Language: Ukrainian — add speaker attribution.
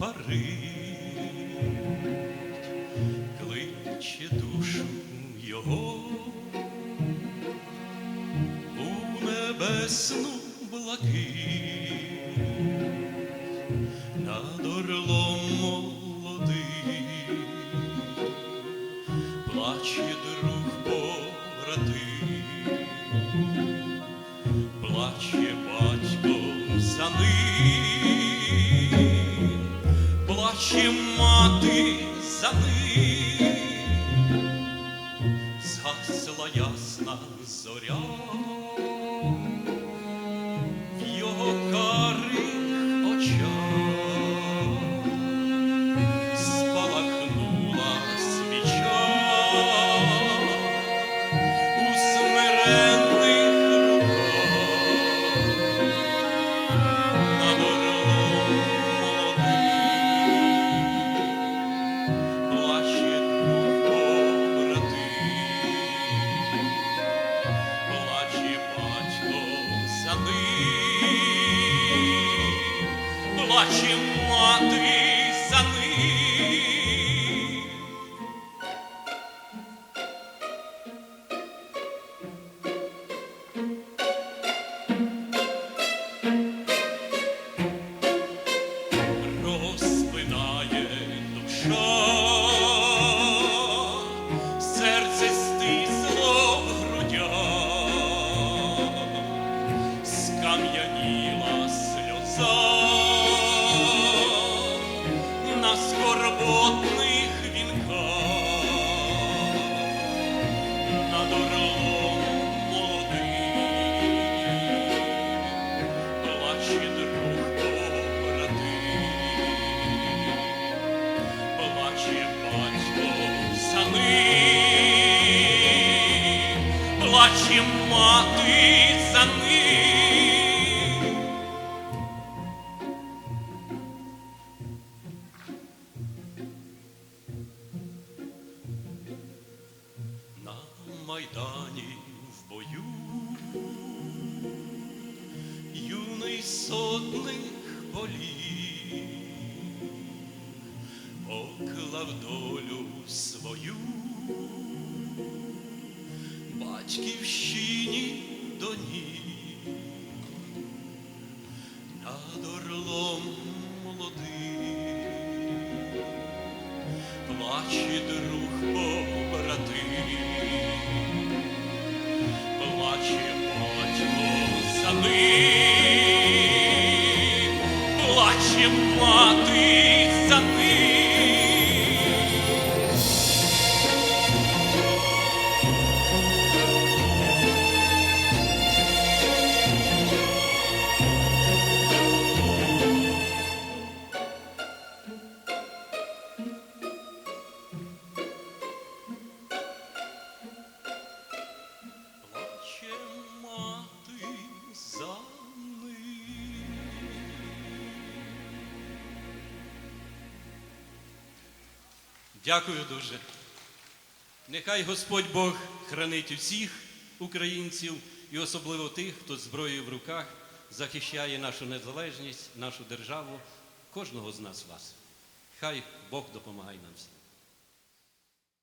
Speaker 1: парить, кличе душу його. У небесну блакить, над орлом молодий, плаче друг побратим, плаче плаче мати за ним, ясна зоря плаче мати за ним. душа, серце стисло в скам'яніла сльоза скорботних вінках, над орлом молодим плаче друг побратим, плаче батько за плаче мати майдані в бою. Юний сотник поліг, поклав долю свою. Батьківщині до ніг, над орлом молодим, плаче друг побратим плаче батько за ним, плаче мати Дякую дуже. Нехай Господь Бог хранить усіх українців і особливо тих, хто зброєю в руках захищає нашу незалежність, нашу державу, кожного з нас вас. Хай Бог допомагає нам всім.